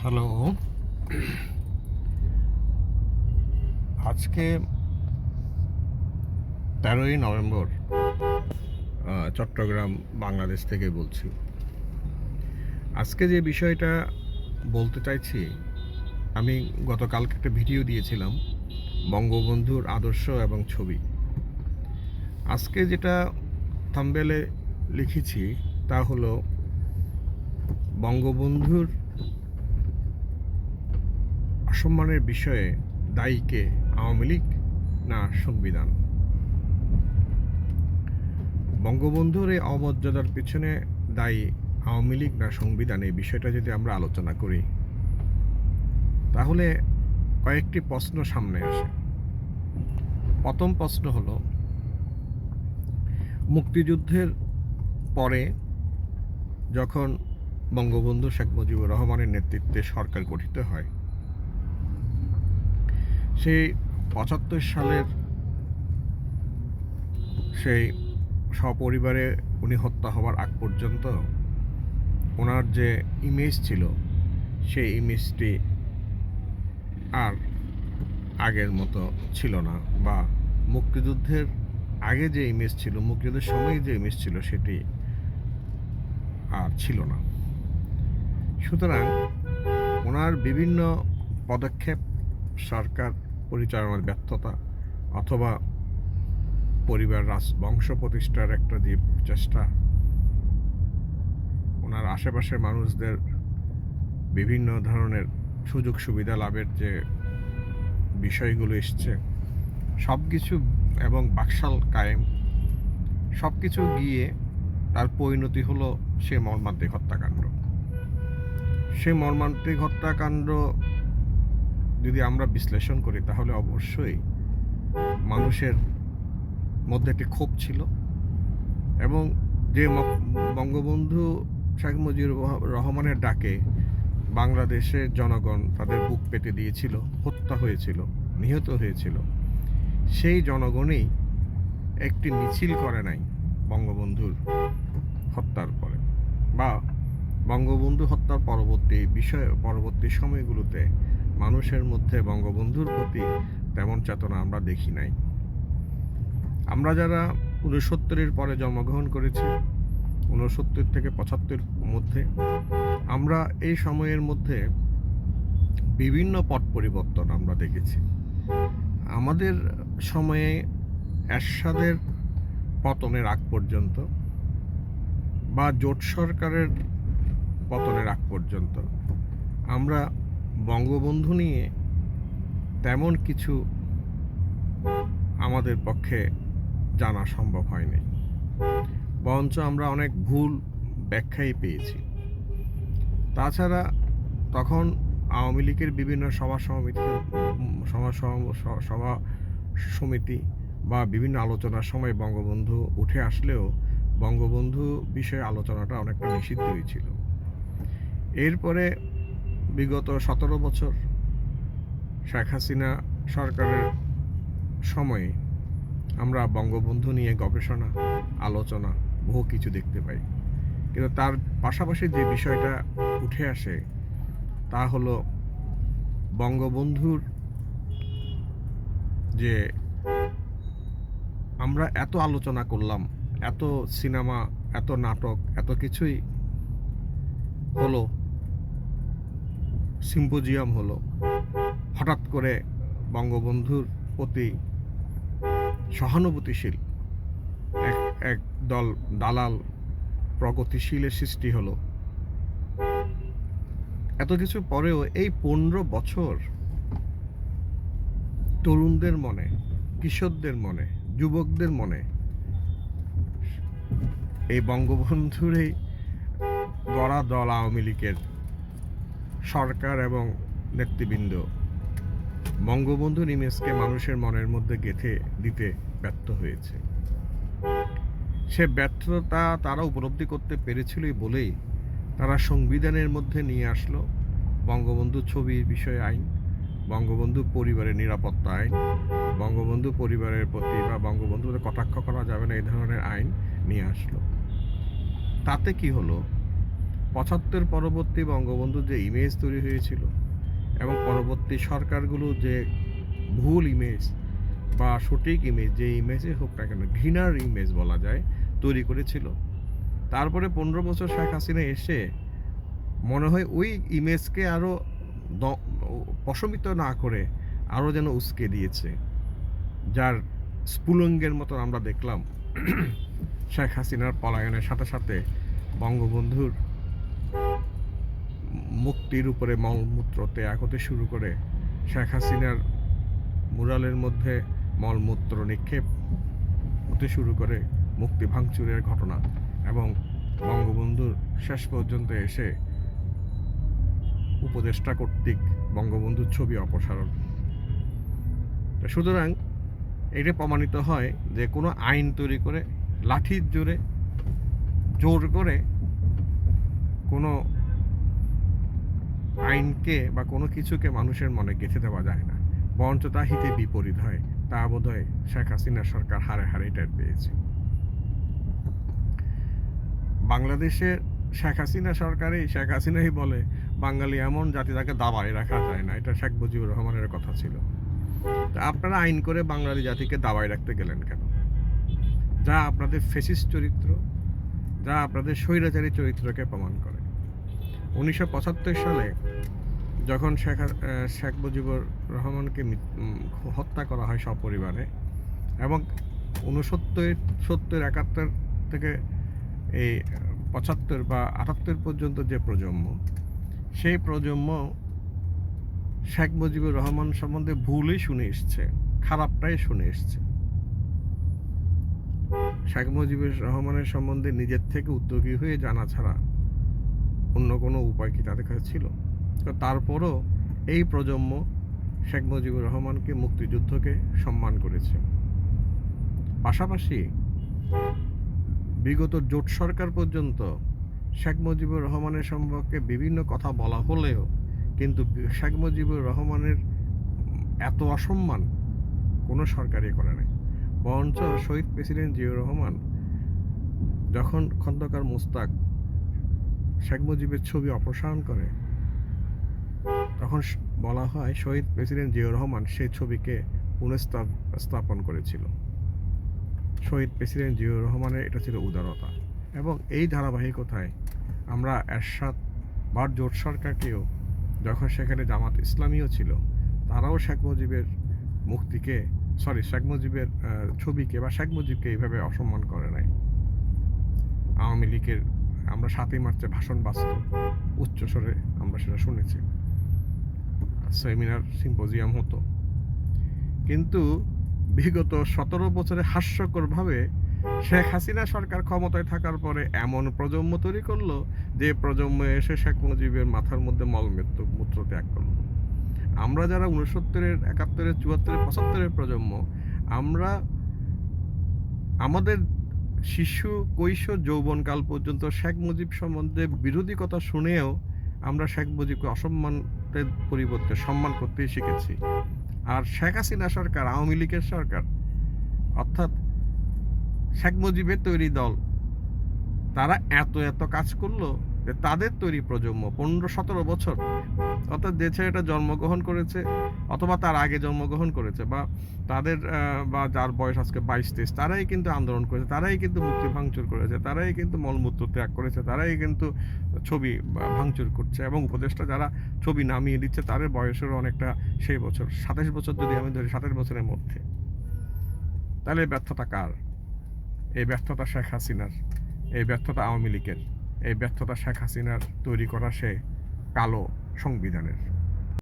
Hello. আজকে তেরোই November Chittagong, Bangladesh থেকে বলছি। আজকে যে বিষয়টা বলতে চাইছি, আমি গতকালকে একটা ভিডিও দিয়েছিলাম, বঙ্গবন্ধুর আদর্শ এবং ছবি। আজকে যেটা থাম্বেলে লিখেছি তা হলো বঙ্গবন্ধুর অসম্মানের বিষয়ে দায়ীকে আওয়ামী লীগ না সংবিধান? বঙ্গবন্ধুর এই অমর্যাদার পিছনে দায়ী আওয়ামী লীগ না সংবিধান? এই বিষয়টা যদি আমরা আলোচনা করি, তাহলে কয়েকটি প্রশ্ন সামনে আসে। প্রথম প্রশ্ন হলো, মুক্তিযুদ্ধের পরে যখন বঙ্গবন্ধু শেখ মুজিবুর রহমানের নেতৃত্বে সরকার গঠিত হয়। সেই পঁচাত্তর সালের সেই সপরিবারে উনি হত্যা হওয়ার আগ পর্যন্ত ওনার যে ইমেজ ছিল, সেই ইমেজটি আর আগের মতো ছিল না বা মুক্তিযুদ্ধের আগে যে ইমেজ ছিল, মুক্তিযুদ্ধের সময় যে ইমেজ ছিল, সেটি আর ছিল না। সুতরাং ওনার বিভিন্ন পদক্ষেপ, সরকার পরিচালনার ব্যর্থতা অথবা পরিবার রাজ, বংশ প্রতিষ্ঠার একটা যে চেষ্টা, ওনার আশেপাশের মানুষদের বিভিন্ন ধরনের সুযোগ সুবিধা লাভের যে বিষয়গুলো এসছে সব কিছু এবং বাকশাল কায়েম সব কিছু গিয়ে তার পরিণতি হলো সে মর্মান্তিক হত্যাকাণ্ড। সে মর্মান্তিক হত্যাকাণ্ড যদি আমরা বিশ্লেষণ করি, তাহলে অবশ্যই মানুষের মধ্যে একটি ক্ষোভ ছিল এবং যে বঙ্গবন্ধু শেখ মুজিবুর রহমানের ডাকে বাংলাদেশের জনগণ তাদের বুক পেতে দিয়েছিল, হত্যা হয়েছিল, নিহত হয়েছিল। সেই জনগণই একটি মিছিল করে নাই বঙ্গবন্ধুর হত্যার পরে বা বঙ্গবন্ধু হত্যার পরবর্তী বিষয়, পরবর্তী সময়গুলোতে মানুষের মধ্যে বঙ্গবন্ধুর প্রতি তেমন চেতনা আমরা দেখি নাই। আমরা যারা উনসত্তরের পরে জন্মগ্রহণ করেছি উনসত্তর থেকে পঁচাত্তর মধ্যে, আমরা এই সময়ের মধ্যে বিভিন্ন পট পরিবর্তন আমরা দেখেছি। আমাদের সময়ে এরশাদের পতনের আগ পর্যন্ত বা জোট সরকারের পতনের আগ পর্যন্ত। আমরা বঙ্গবন্ধু নিয়ে তেমন কিছু আমাদের পক্ষে জানা সম্ভব হয়নি। বরঞ্চ আমরা অনেক ভুল ব্যাখ্যাই পেয়েছি। তাছাড়া তখন আওয়ামী লীগের বিভিন্ন সভা সমিতি, সভা সভা সমিতি বা বিভিন্ন আলোচনার সময় বঙ্গবন্ধু উঠে আসলেও বঙ্গবন্ধু বিষয়ে আলোচনাটা অনেকটা নিষিদ্ধই ছিল। এরপরে বিগত সতেরো বছর শেখ হাসিনা সরকারের সময়ে আমরা বঙ্গবন্ধু নিয়ে গবেষণা, আলোচনা, বহু কিছু দেখতে পাই। কিন্তু তার পাশাপাশি যে বিষয়টা উঠে আসে, তা হলো বঙ্গবন্ধুর যে আমরা এত আলোচনা করলাম, এত সিনেমা, এত নাটক, এত কিছুই হলো সিম্পোজিয়াম হলো। হঠাৎ করে বঙ্গবন্ধুর প্রতি সহানুভূতিশীল এক এক দল দালাল প্রগতিশীলের সৃষ্টি হলো। এত কিছু পরেও এই পনেরো বছর তরুণদের মনে, কিশোরদের মনে, যুবকদের মনে, এই বঙ্গবন্ধুর এই গড়া দল আওয়ামী লীগের সরকার এবং নেতৃবৃন্দ। বঙ্গবন্ধুর ইমেজকে মানুষের মনের মধ্যে গেঁথে দিতে ব্যর্থ হয়েছে। সে ব্যর্থতা তারা উপলব্ধি করতে পেরেছিলই বলেই তারা সংবিধানের মধ্যে নিয়ে আসলো বঙ্গবন্ধু ছবির বিষয়ে আইন, বঙ্গবন্ধু পরিবারের নিরাপত্তা আইন, বঙ্গবন্ধু পরিবারের প্রতি বা বঙ্গবন্ধুদের কটাক্ষ করা যাবে না, এই ধরনের আইন নিয়ে আসলো। তাতে কি হলো? পঁচাত্তর পরবর্তী বঙ্গবন্ধুর যে ইমেজ তৈরি হয়েছিল এবং পরবর্তী সরকারগুলো যে ভুল ইমেজ বা সঠিক ইমেজ যে ইমেজে হোক না কেন, ঘৃণার ইমেজ বলা যায়, তৈরি করেছিল। তারপরে পনেরো বছর শেখ হাসিনা এসে মনে হয় ওই ইমেজকে আরও প্রশমিত না করে আরও যেন উস্কে দিয়েছে, যার স্ফুলঙ্গের মতো আমরা দেখলাম শেখ হাসিনার পলায়নের সাথে সাথে বঙ্গবন্ধুর মুক্তির উপরে মলমূত্র ত্যাগ হতে শুরু করে। শেখ হাসিনার মুরালের মধ্যে মলমূত্র নিক্ষেপ হতে শুরু করে মুক্তি ভাঙচুরের ঘটনা এবং বঙ্গবন্ধুর শেষ পর্যন্ত এসে উপদেষ্টা কর্তৃক বঙ্গবন্ধুর ছবি অপসারণ। সুতরাং এটা প্রমাণিত হয় যে কোনো আইন তৈরি করে, লাঠির জোরে, জোর করে কোনো আইনকে বা কোনো কিছুকে মানুষের মনে গেঁথে দেওয়া যায় না। বরঞ্চ তা হিতে বিপরীত হয়। তা বোধ হয় শেখ হাসিনা সরকার হারে হারে টের পেয়েছে। বাংলাদেশের শেখ হাসিনা সরকারই, শেখ হাসিনাই বলে, বাঙালি এমন জাতি তাকে দাবায় রাখা যায় না। এটা শেখ মুজিবুর রহমানের কথা ছিল। তা আপনারা আইন করে বাঙালি জাতিকে দাবায় রাখতে গেলেন কেন? যা আপনাদের ফেসিস চরিত্র, যা আপনাদের স্বৈরাচারী চরিত্রকে প্রমাণ করে। উনিশশো পঁচাত্তর সালে যখন শেখ শেখ মুজিবুর রহমানকে হত্যা করা হয় সপরিবারে এবং উনসত্তর সত্তর, একাত্তর থেকে এই পঁচাত্তর বা আটাত্তর পর্যন্ত যে প্রজন্ম, সেই প্রজন্ম শেখ মুজিবুর রহমান সম্বন্ধে ভুলই শুনে এসছে, খারাপটাই শুনে এসছে। শেখ মুজিবুর রহমানের সম্বন্ধে নিজের থেকে উদ্যোগী হয়ে জানা ছাড়া অন্য কোনো উপায় কি তাদের কাছে ছিল? তারপরও এই প্রজন্ম শেখ মুজিবুর রহমানকে মুক্তিযুদ্ধকে সম্মান করেছে। পাশাপাশি বিগত জোট সরকার পর্যন্ত শেখ মুজিবুর রহমানের সম্পর্কে বিভিন্ন কথা বলা হলেও কিন্তু শেখ মুজিবুর রহমানের এত অসম্মান কোনো সরকারই করে নাই। বরঞ্চ শহীদ প্রেসিডেন্ট জিয়াউর রহমান যখন খন্দকার মুস্তাক শেখ মুজিবের ছবি অপসারণ করে, তখন বলা হয় শহীদ প্রেসিডেন্ট জিয়াউর রহমান সেই ছবিকে পুনঃস্থাপন করেছিল। শহীদ প্রেসিডেন্ট জিয়াউর রহমানের এটা ছিল উদারতা এবং এই ধারাবাহিকতায় আমরা এরশাদ বা জোট সরকারকেও যখন সেখানে জামাত ইসলামীও ছিল, তারাও শেখ মুজিবের মুক্তিকে, সরি, শেখ মুজিবের ছবিকে বা শেখ মুজিবকে এইভাবে অসম্মান করে নাই। আওয়ামী লীগের আমরা সাতই মার্চে ভাষণ বাঁচত উচ্চস্বরে আমরা সেটা শুনেছি। সেমিনার, সিম্পোজিয়াম হতো। কিন্তু বিগত সতেরো বছরে হাস্যকরভাবে শেখ হাসিনা সরকার ক্ষমতায় থাকার পরে এমন প্রজন্ম তৈরি করল যে প্রজন্ম এসে শেখ মুজিবের মাথার মধ্যে মলমূত্র, মূত্র ত্যাগ করল। আমরা যারা উনসত্তরের একাত্তরের, চুয়াত্তরের, পঁচাত্তরের প্রজন্ম, আমরা আমাদের শিশু কৈশোর যৌবনকাল পর্যন্ত শেখ মুজিব সম্বন্ধে বিরোধী কথা শুনেও আমরা শেখ মুজিবকে অসম্মানের পরিবর্তে সম্মান করতে শিখেছি। আর শেখ হাসিনা সরকার, আওয়ামী লীগের সরকার, অর্থাৎ শেখ মুজিবের তৈরি দল, তারা এত এত কাজ করল যে তাদের তৈরি প্রজন্ম পনেরো সতেরো বছর। অর্থাৎ যে ছেলেটা জন্মগ্রহণ করেছে অথবা তার আগে জন্মগ্রহণ করেছে বা তাদের বা যার বয়স আজকে বাইশ, তেইশ, তারাই কিন্তু আন্দোলন করেছে, তারাই কিন্তু মুক্তি ভাঙচুর করেছে, তারাই কিন্তু মলমূত্র ত্যাগ করেছে, তারাই কিন্তু ছবি ভাঙচুর করছে এবং উপদেষ্টা যারা ছবি নামিয়ে দিচ্ছে তাদের বয়সেরও অনেকটা সেই বছর, সাতাশ বছর যদি আমি ধরি, সাতাশ বছরের মধ্যে। তাহলে ব্যর্থতা কার? এই ব্যর্থতা শেখ হাসিনার, এই ব্যর্থতা আওয়ামী লীগের। এই ব্যর্থতা শেখ হাসিনার তৈরি করা সে কালো সংবিধানের।